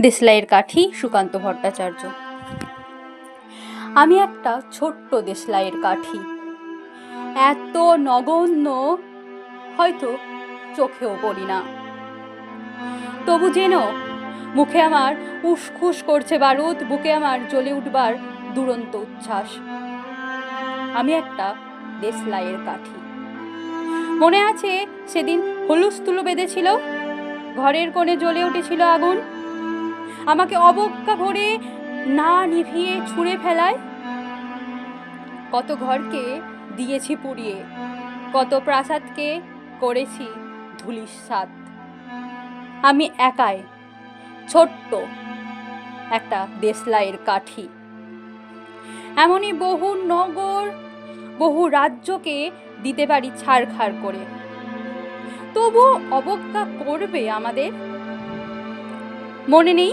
দেশলাইয়ের কাঠি সুকান্ত ভট্টাচার্য। আমি একটা ছোট্ট দেশলাইয়ের কাঠি। এত নগণ্য, হয়তো চোখেও পড়ি না। তবু যেন মুখে আমার উসখুস করছে বারুদ বুকে আমার জ্বলে উঠবার দুরন্ত উচ্ছ্বাস। আমি একটা দেশলাইয়ের কাঠি। মনে আছে সেদিন হুলুস্থুলু বেঁধেছিল, ঘরের কোণে জ্বলে উঠেছিল আগুন। আমাকে অবজ্ঞা ভরে না নিভিয়ে ছুঁড়ে ফেলায়? কত ঘরকে দিয়েছি পুড়িয়ে, কত প্রাসাদকে করেছি ধুলিস সাত আমি একাই ছোট্ট একটা দেশলাইয়ের কাঠি। এমনই বহু নগর, বহু রাজ্যকে দিতে পারি ছাড়খাড় করে। তবু অবজ্ঞা করবে আমাদের? মনে নেই?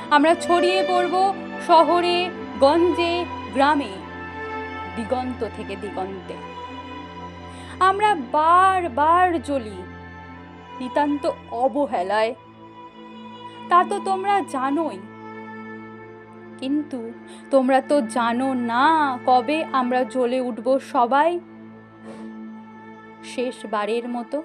আমরা ছড়িয়ে পড়ব শহরে, গঞ্জে, গ্রামে, দিগন্ত থেকে দিগন্তে। আমরা বারবার জ্বলি নিতান্ত অবহেলায়। তা তো তোমরা জানোই। কিন্তু তোমরা তো জানো না কবে আমরা জ্বলে উঠব সবাই? শেষবারের মতো